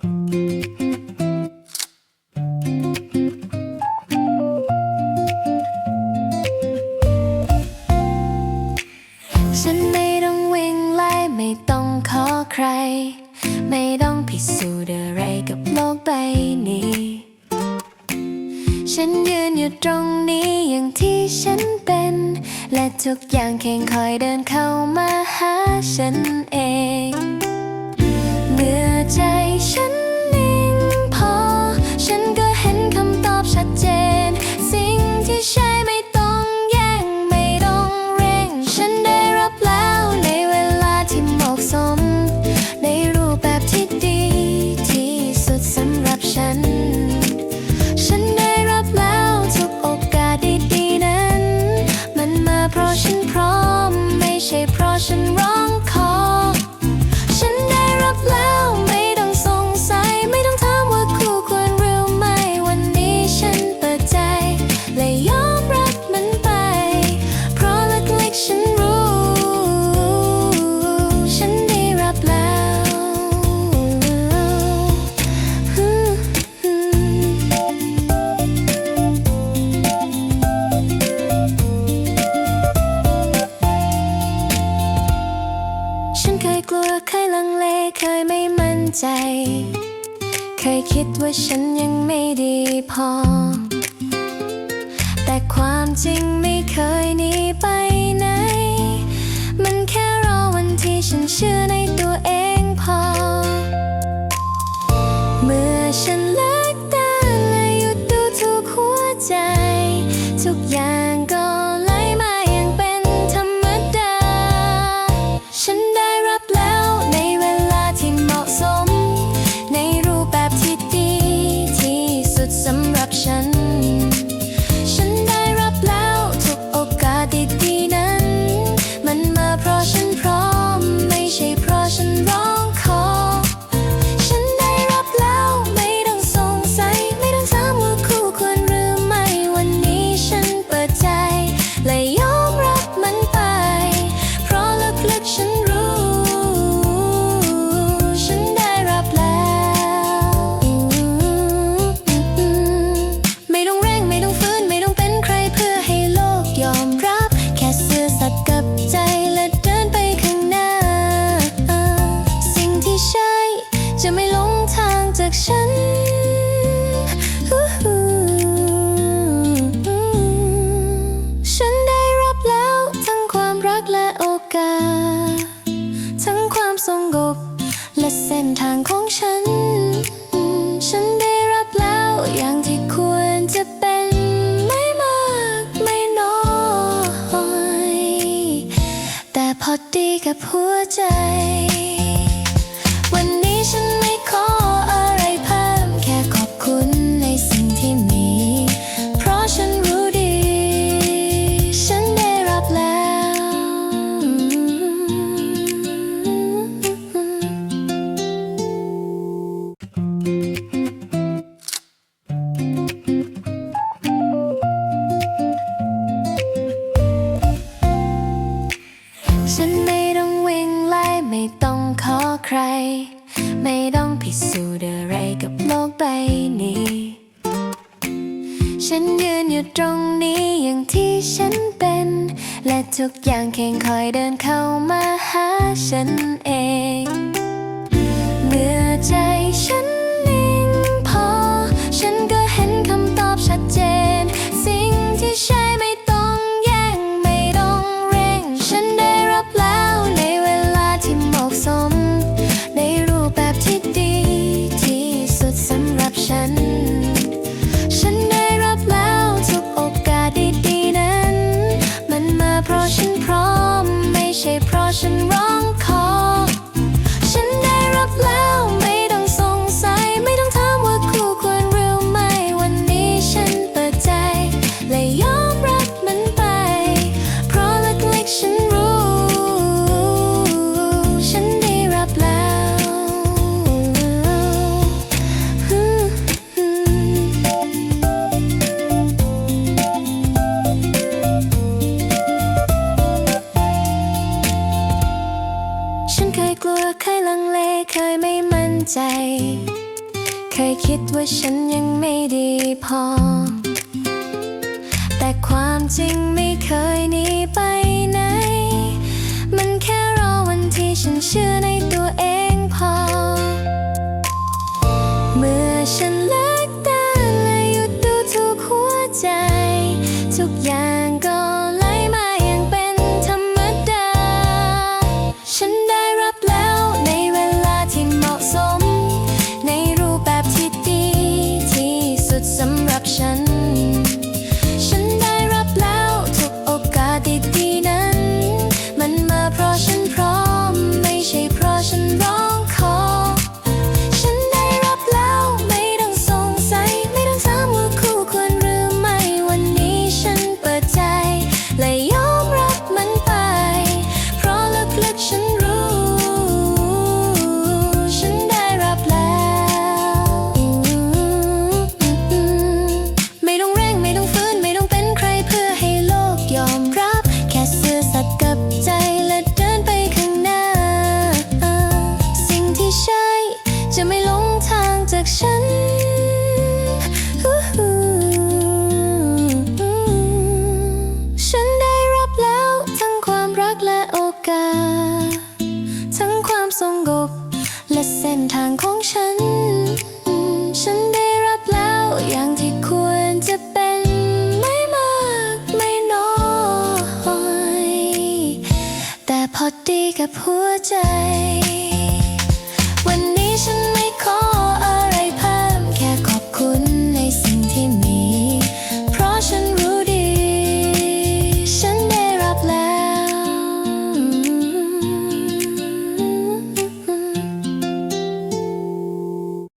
ฉันไม่ต้องวิ่งไล่ไม่ต้องขอใคร ไม่ต้องพิสูจน์อะไรกับโลกใบนี้ ฉันยืนอยู่ตรงนี้อย่างที่ฉันเป็น และทุกอย่างเคียงคอยเดินเข้ามาหาฉันเอง คิดว่าฉันยังไม่ดีพอ แต่ความจริงไม่เคยหนีไปไหน มันแค่รอวันที่ฉันเชื่อในตัวเองพอ เมื่อฉัน หัวใจ ไม่ต้องพิสูจน์อะไรกับโลกใบนี้ ฉันยืนอยู่ตรงนี้อย่างที่ฉันเป็น และทุกอย่างแค่คอยเดินเข้ามาหาฉันเอง caution. ดว่าฉันยังไม่ดีพอ แต่ความจริงไม่เคยหนีไปไหน มันแค่รอวันที่ฉันเชื่อในตัวเองพอ เมื่อฉัน กับหัวใจ